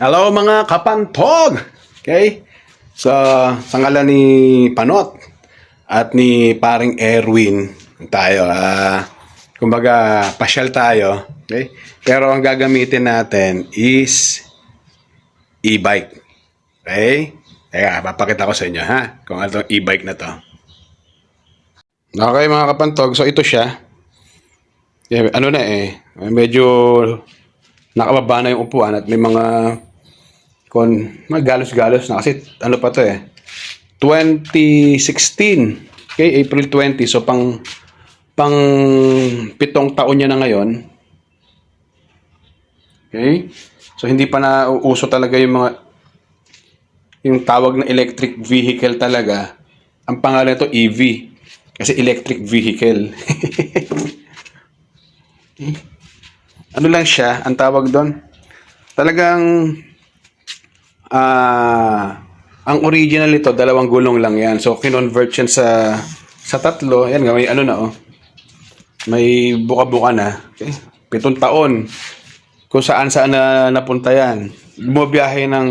Hello mga kapantog! Okay? So, sa ngalan ni Panot at ni paring Erwin tayo, ah, kumbaga, pasyal tayo. Okay? Pero ang gagamitin natin is e-bike. Okay? Teka, papakita ko sa inyo ha, kung ano e-bike na to. Okay mga kapantog, so ito siya. Yeah, ano na eh, medyo nakababa na yung upuan at may mga kon mga galos-galos na kasi ano pa to eh 2016 okay April 20 so pang pang pitong taon niya na ngayon. Okay? So hindi pa na uso talaga yung mga yung tawag na electric vehicle talaga. Ang pangalan nito EV kasi electric vehicle. Ano lang siya, ang tawag doon, talagang ah ang original nito, dalawang gulong lang yan. So, kinonvert yan sa sa tatlo. Yan, may ano na oh. May buka-buka na. Okay? Pitong taon. Kung saan saan na napunta yan. Bumabiyahe ng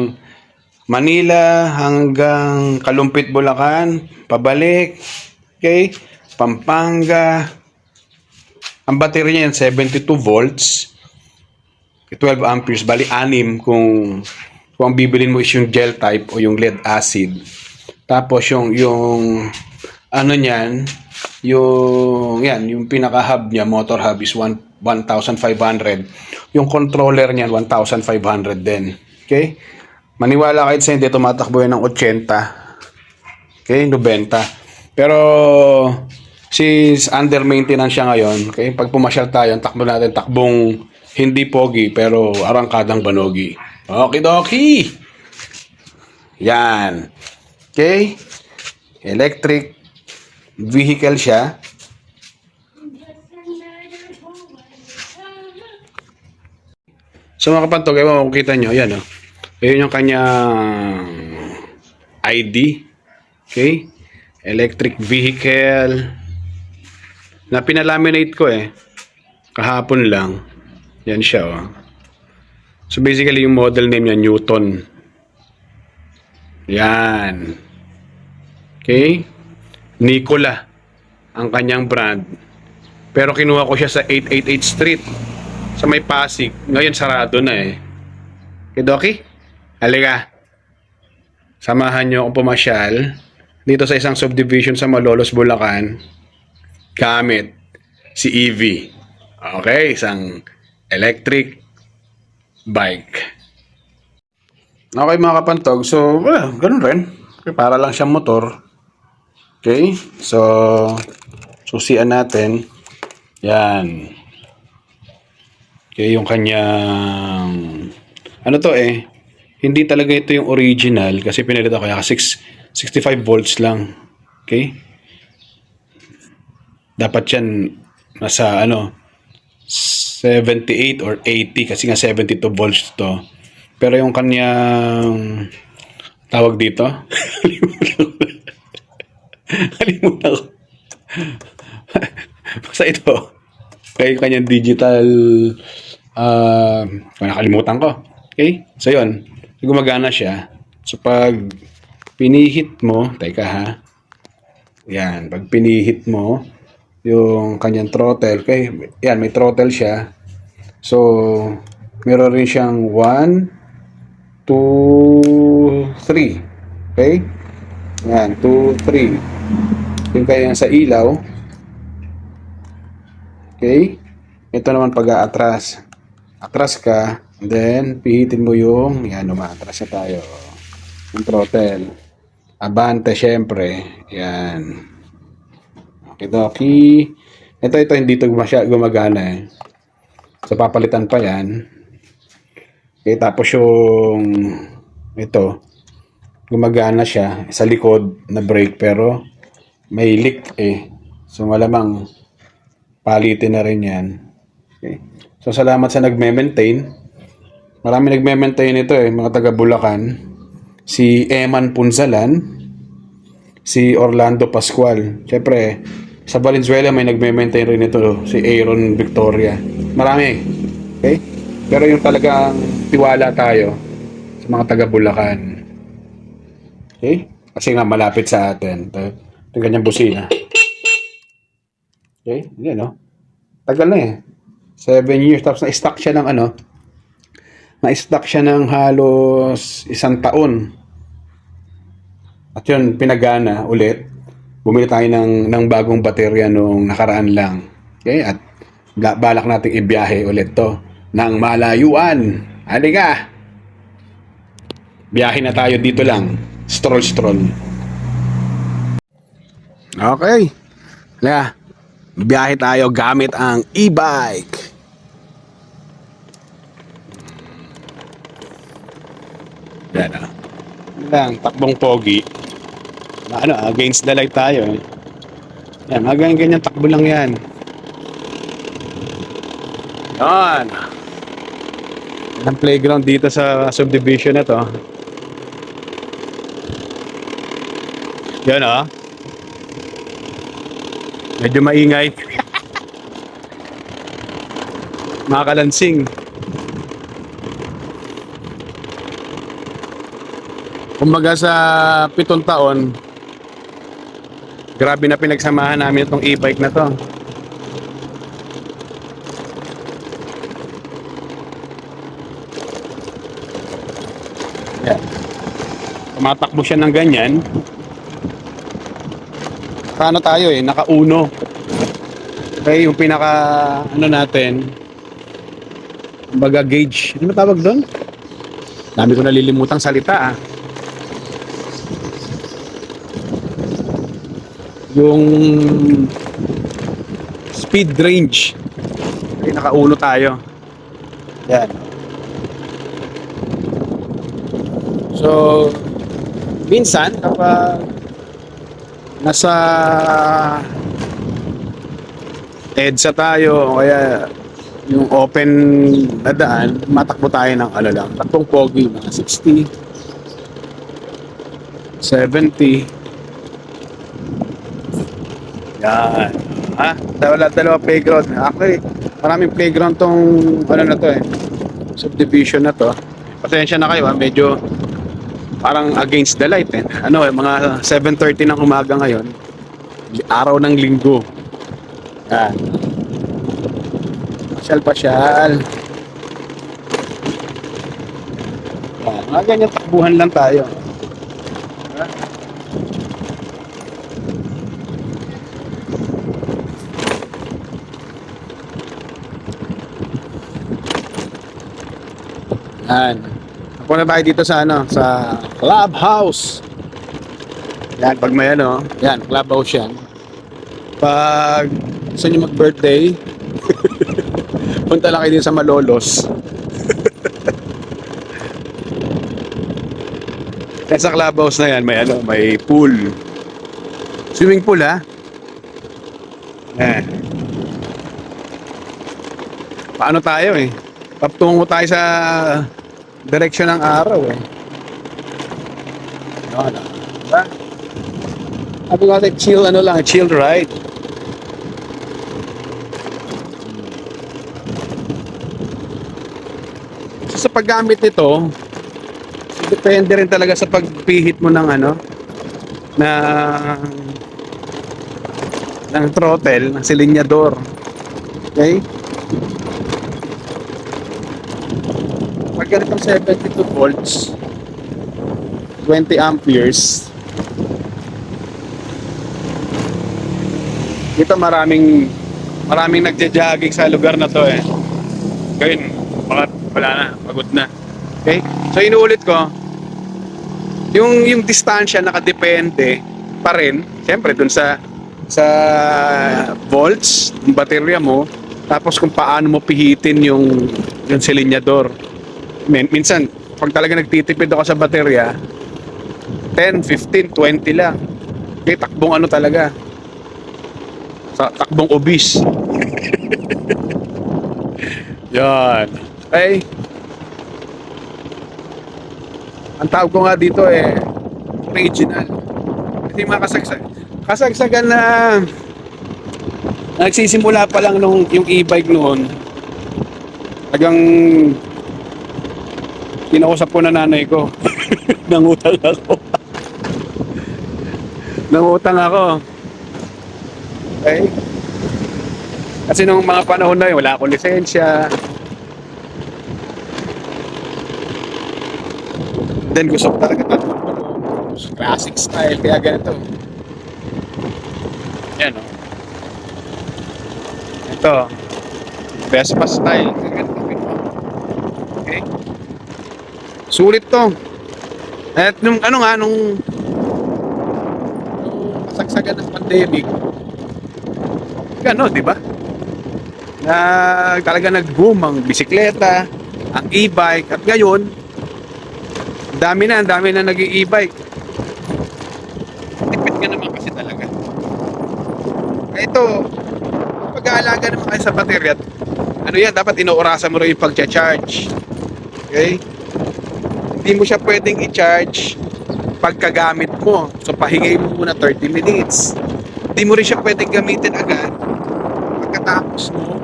Manila hanggang Kalumpit, Bulacan, pabalik. Okay? Pampanga, ang battery niya yan, 72 volts. 12 amperes. Bali, 6 kung, kung ang bibilin mo is yung gel type o yung lead acid. Tapos yung, yung, ano niyan, yung, yan, yung pinaka-hub niya, motor hub is 1, 1,500. Yung controller niyan, 1,500 din. Okay? Maniwala kahit sa hindi, tumatakbo yan ng 80. Okay? 90. Pero, since under maintenance siya ngayon, okay, pag pumasyal tayo, takbo natin takbong hindi pogi pero arangkadang banogi. Okidoki! Yan. Okay? Electric vehicle siya. So mga kapantog, ewan kung kita nyo, yan o. Ayan yung kanyang ID. Okay? Electric vehicle na pinalaminate ko eh. Kahapon lang. Yan siya oh. So basically yung model name niya Newton. Yan. Okay? Nikola ang kanyang brand. Pero kinuha ko siya sa 888 Street sa may Pasig. Ngayon sarado na eh. Okay, Doki? Halika. Samahan niyo akong pumasyal dito sa isang subdivision sa Malolos, Bulacan gamit si EV. Okay, isang electric bike. Okay mga kapantog, so wala, ganun rin. Okay, para lang siyang motor. Okay, so susian natin. Yan. Okay, yung kanyang ano to eh, hindi talaga ito yung original kasi pinalit ako kaya 6, 65 volts lang. Okay? dapat yan nasa ano 78 or 80 kasi nga 72 volts to. Pero yung kanyang tawag dito, Kalimutan ko. Basta ito. Yung kanyang digital uh, nakalimutan ko. Okay? So yun. Gumagana siya. So pag pinihit mo, teka ha. Yan. Pag pinihit mo, yung kanyang throttle. Okay, yan, may throttle siya. So, meron rin siyang 1, 2, 3. Okay? Yan, 2, 3. Yung kaya sa ilaw. Okay? Ito naman pag-aatras. Atras ka, then pihitin mo yung, yan, umaatras na tayo. Yung throttle. Abante, syempre. Yan. Okidoki. Ito, ito, hindi ito masya, gumagana eh. So, papalitan pa yan. Okay, tapos yung ito, gumagana siya sa likod na brake pero may leak eh. So, malamang palitin na rin yan. Okay. So, salamat sa nagme-maintain. Marami nagme-maintain ito eh, mga taga Bulacan. Si Eman Punzalan, si Orlando Pascual. Siyempre, sa Valenzuela may nagme-maintain rin ito si Aaron Victoria. Marami. Okay? Pero yung talagang tiwala tayo sa mga taga Bulacan. Okay? Kasi nga malapit sa atin. Ito, yung kanyang busina. Okay? Yan, no? Tagal na eh. Seven years. Tapos na-stock siya ng ano? Na-stock siya ng halos isang taon. At yun, pinagana ulit. Bumili tayo ng, ng bagong baterya nung nakaraan lang. Okay? At balak nating ibiyahe ulit to ng malayuan. Halika! Biyahe na tayo dito lang. Stroll, stroll. Okay. Halika. Biyahe tayo gamit ang e-bike. Yan ah. Lang, takbong pogi. Ano, against the light tayo eh. Yan, mga ganyan, takbo lang yan. Yan. Ang playground dito sa subdivision na to. Yan ah. Medyo maingay. Mga kalansing. Kumbaga sa pitong taon, grabe na pinagsamahan namin itong e-bike na to. Yan. Tumatakbo siya ng ganyan. Paano tayo eh, naka-uno. Okay, yung pinaka, ano natin, kumbaga gauge. Ano tawag doon? Dami ko nalilimutang salita ah. Yung speed range. Okay, naka-uno tayo. Yan. So, minsan kapag nasa EDSA tayo o kaya yung open na daan, matakbo tayo ng ano lang, tatlong pogi, mga 60, 70, yan. Ha? Dalawa, dalawa playground. Actually, maraming playground tong ano na to eh. Subdivision na to. Pasensya na kayo ha, medyo parang against the light eh. Ano eh, mga 7.30 ng umaga ngayon. Araw ng linggo. Yan. Pasyal pasyal. Yan. Mga ganyan takbuhan lang tayo. Yan. Punta tayo dito sa ano, sa clubhouse. Yan, pag may ano, yan, clubhouse yan. Pag gusto nyo mag-birthday, punta lang kayo din sa Malolos. Yan sa clubhouse na yan, may ano, may pool. Swimming pool ha. Yan. Paano tayo eh? Patungo tayo sa direksyon ng araw eh. Ano, ano. Diba? Sabi ko natin, chill ano lang, chill ride. So, sa paggamit nito, depende rin talaga sa pagpihit mo ng ano, na ng throttle, ng silinyador. Okay? Pag ganitong 72 volts, 20 amperes, dito maraming maraming nagja-jogging sa lugar na to eh. Ngayon, baka wala na, pagod na. Okay? So inuulit ko, yung yung distansya nakadepende pa rin, siyempre dun sa sa volts ng baterya mo, tapos kung paano mo pihitin yung yung silinyador. Min, minsan, pag talaga nagtitipid ako sa baterya, 10, 15, 20 lang. Okay, takbong ano talaga. Sa takbong obese. Yan. Okay. Ang tawag ko nga dito eh, original. Yung mga kasagsag. Kasagsagan na nagsisimula pa lang nung yung e-bike noon. Tagang Kinausap ko na nanay ko. Nangutang ako. Nangutang ako. Okay? Kasi nung mga panahon na yun, wala akong lisensya. Then gusto ko talaga gulong. Classic style, kaya ganito. Yan o. Ito. Vespa style. Kaya ganito. ganito. Okay? Sulit to. At nung ano nga, nung nung kasagsagan ng pandemic, gano, di ba? Na talaga nag-boom ang bisikleta, ang e-bike, at ngayon, dami na, dami na nag e-bike. Tipid ka naman kasi talaga. Ito, pag-aalaga naman kayo sa baterya, ano yan, dapat inuurasan mo rin yung pag-charge. Okay? Hindi mo siya pwedeng i-charge pagkagamit mo. So, pahingay mo muna 30 minutes. Hindi mo rin siya pwedeng gamitin agad pagkatapos mo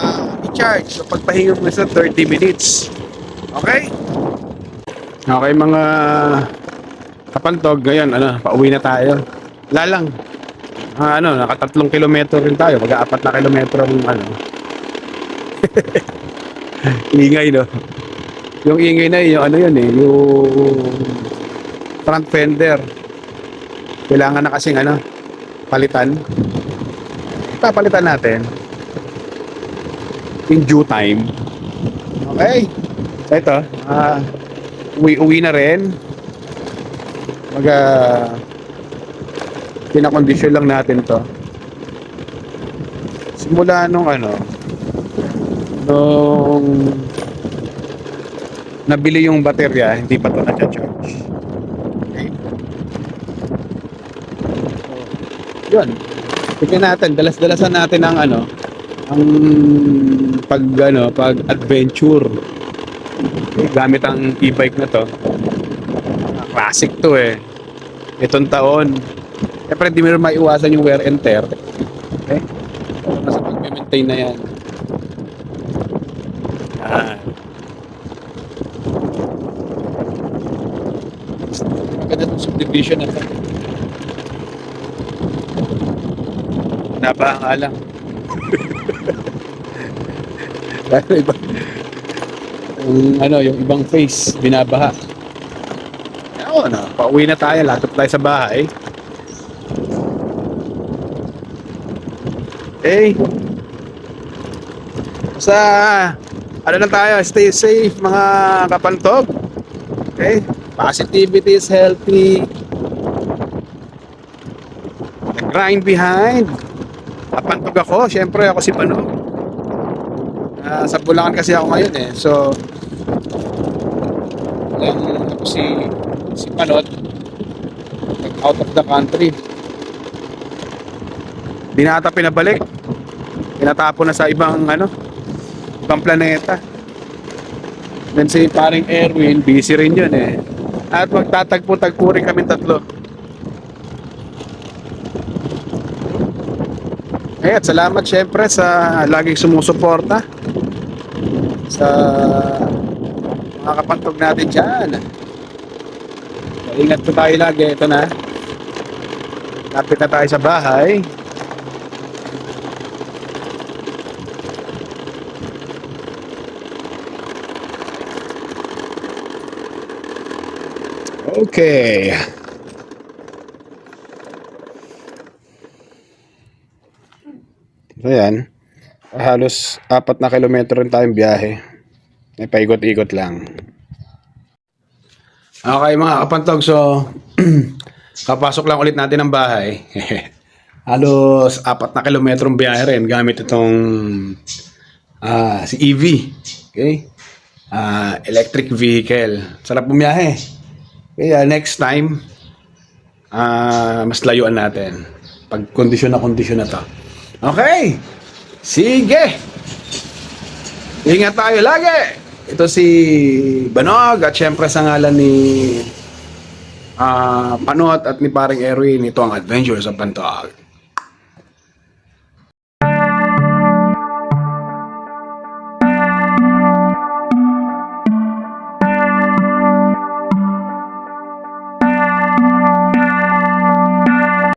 ah, i-charge. So, pagpahinga mo sa 30 minutes. Okay? Okay, mga kapantog, ngayon, ano, pauwi na tayo. Wala lang. Ah, ano, nakatatlong kilometro rin tayo. Mag-aapat na kilometro ang ano. Ingay, no? Yung ingay na yun, yung ano yun eh, yung front fender. Kailangan na kasing ano, palitan. Papalitan natin in due time. Okay. Ito, ah, uwi-uwi na rin. Mag uh, pinakondisyon lang natin to. Simula nung ano, nung nabili yung baterya, hindi pa to na-charge. Okay. So, yun. Tignan natin, dalas-dalasan natin ang ano, ang pag ano, pag adventure. Okay, gamit ang e-bike na to. Classic to eh. Itong taon. Siyempre, di mo maiwasan yung wear and tear. Okay? Nasa pag-maintain na. Yan. Subdivision na to. Nabaha nga lang. Iba, yung, ano, yung ibang face, binabaha. Oo na, pauwi na tayo, lapit tayo sa bahay. Eh, sa ano lang tayo, stay safe mga kapantog. Okay? Positivity is healthy. Grind behind. Kapantog ako, syempre ako si Panog. Ah, sa Bulacan kasi ako ngayon eh. So, lang ako si si Panot out of the country. Di na ata pinabalik. Tinatapon na sa ibang ano, ibang planeta. Then si paring Erwin, busy rin yun eh. At magtatagpo-tagpo rin kami tatlo. Eh, at salamat syempre sa laging sumusuporta sa mga kapantog natin dyan. Ingat po tayo lagi. Ito na. Lapit na tayo sa bahay. Okay. So yan. Halos apat na kilometro rin tayong biyahe. May paikot-ikot lang. Okay mga kapantog, so kapasok lang ulit natin ng bahay. Halos apat na kilometrong biyahe rin gamit itong ah, si EV. Okay? Ah, electric vehicle. Sarap bumiyahe. Kaya next time, ah, mas layuan natin. Pag kondisyon na kondisyon na to. Okay! Sige! Ingat tayo lagi! Ito si Banog at syempre sa ngalan ni ah Panot at ni paring Erwin, ito ang Adventures of Bantog.